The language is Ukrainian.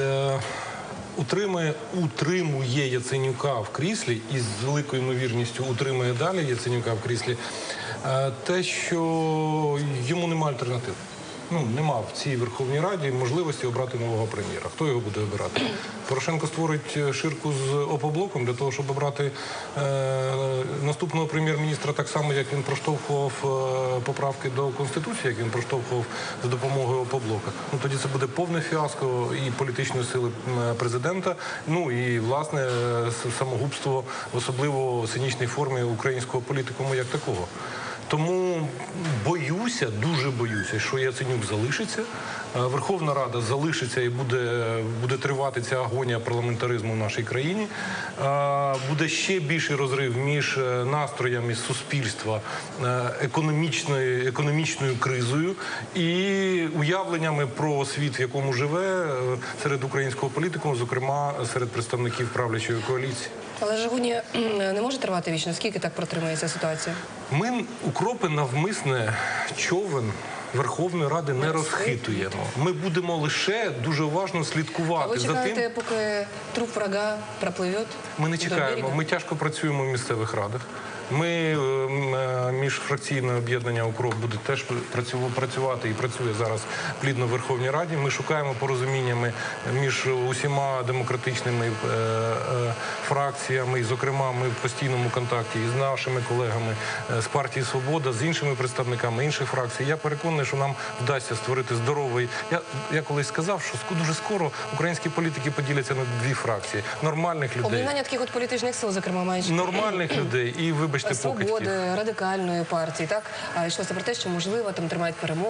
е, утримує, утримує Яценюка в кріслі і з великою ймовірністю утримує далі Яценюка в кріслі, е, те, що йому немає альтернатив. Ну, нема в цій Верховній Раді можливості обрати нового прем'єра. Хто його буде обирати? Порошенко створить е, ширку з опоблоком для того, щоб обрати е, наступного прем'єр-міністра так само, як він проштовхував е, поправки до Конституції, як він проштовхував за допомогою опоблока. Ну тоді це буде повне фіаско і політичної сили президента. Ну і власне самогубство, особливо в цинічній формі українського політикуму як такого. Тому боюся, дуже боюся, що Яценюк залишиться. е, Верховна Рада залишиться і буде, буде тривати ця агонія парламентаризму в нашій країні. Е, Буде ще більший розрив між е, настроями суспільства, економічною, економічною кризою і уявленнями про світ, в якому живе серед українського політику, зокрема серед представників правлячої коаліції. Але ж агонія не може тривати вічно. Скільки так протримається ситуація? Ми укропи навмисне човен Верховної Ради не розхитуємо. Ми будемо лише дуже уважно слідкувати ви за чекаєте, поки труп врага пропливе? Ми не чекаємо. Ми тяжко працюємо в місцевих радах. Ми е, м, е, міжфракційне об'єднання укроп буде теж працю- працювати і працює зараз плідно в Верховній Раді. Ми шукаємо порозуміннями між усіма демократичними е, е, фракціями. І, зокрема, ми в постійному контакті із нашими колегами з партії Свобода, з іншими представниками інших фракцій. Я переконаний, що нам вдасться створити здоровий. Я, я колись сказав, що дуже скоро українські політики поділяться на дві фракції нормальних людей. Об'єднання таких от політичних сил, зокрема, мають Нормальних людей і вибачте покидьків. свободи, радикальної партії. Так а йшлося про те, що можливо там тримають перемогу.